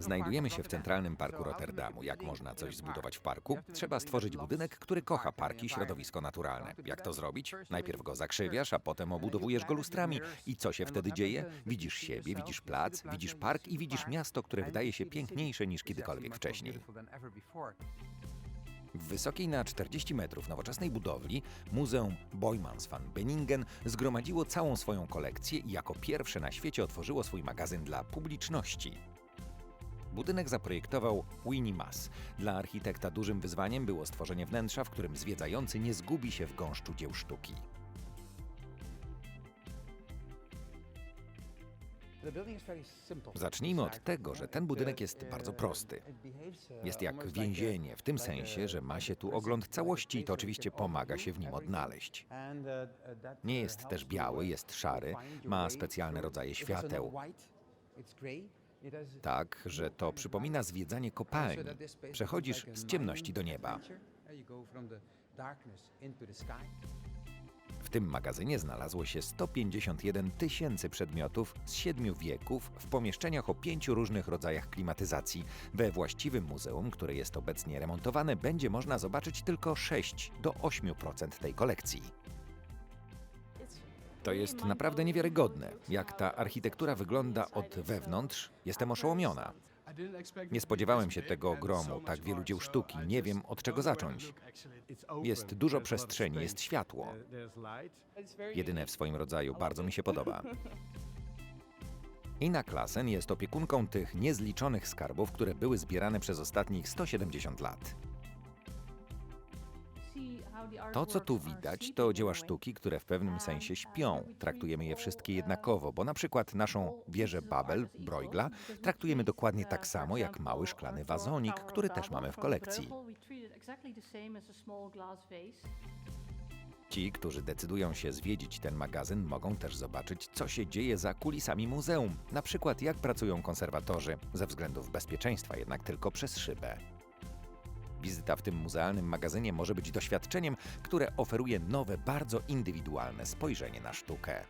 Znajdujemy się w centralnym parku Rotterdamu. Jak można coś zbudować w parku? Trzeba stworzyć budynek, który kocha parki i środowisko naturalne. Jak to zrobić? Najpierw go zakrzywiasz, a potem obudowujesz go lustrami. I co się wtedy dzieje? Widzisz siebie, widzisz plac, widzisz park i widzisz miasto, które wydaje się piękniejsze niż kiedykolwiek wcześniej. W wysokiej na 40 metrów nowoczesnej budowli Muzeum Boymans van Benningen zgromadziło całą swoją kolekcję i jako pierwsze na świecie otworzyło swój magazyn dla publiczności. Budynek zaprojektował Winnie Mass. Dla architekta dużym wyzwaniem było stworzenie wnętrza, w którym zwiedzający nie zgubi się w gąszczu dzieł sztuki. Zacznijmy od tego, że ten budynek jest bardzo prosty. Jest jak więzienie, w tym sensie, że ma się tu ogląd całości i to oczywiście pomaga się w nim odnaleźć. Nie jest też biały, jest szary, ma specjalne rodzaje świateł. Tak, że to przypomina zwiedzanie kopalni. Przechodzisz z ciemności do nieba. W tym magazynie znalazło się 151 tysięcy przedmiotów z siedmiu wieków w pomieszczeniach o pięciu różnych rodzajach klimatyzacji. We właściwym muzeum, które jest obecnie remontowane, będzie można zobaczyć tylko 6 do 8% tej kolekcji. To jest naprawdę niewiarygodne. Jak ta architektura wygląda od wewnątrz, jestem oszołomiona. Nie spodziewałem się tego ogromu, tak wielu dzieł sztuki. Nie wiem od czego zacząć. Jest dużo przestrzeni, jest światło. Jedyne w swoim rodzaju, bardzo mi się podoba. Ina Klassen jest opiekunką tych niezliczonych skarbów, które były zbierane przez ostatnich 170 lat. To, co tu widać, to dzieła sztuki, które w pewnym sensie śpią. Traktujemy je wszystkie jednakowo, bo na przykład naszą wieżę Babel, Bruegla, traktujemy dokładnie tak samo jak mały szklany wazonik, który też mamy w kolekcji. Ci, którzy decydują się zwiedzić ten magazyn, mogą też zobaczyć, co się dzieje za kulisami muzeum. Na przykład, jak pracują konserwatorzy, ze względów bezpieczeństwa jednak tylko przez szybę. Wizyta w tym muzealnym magazynie może być doświadczeniem, które oferuje nowe, bardzo indywidualne spojrzenie na sztukę.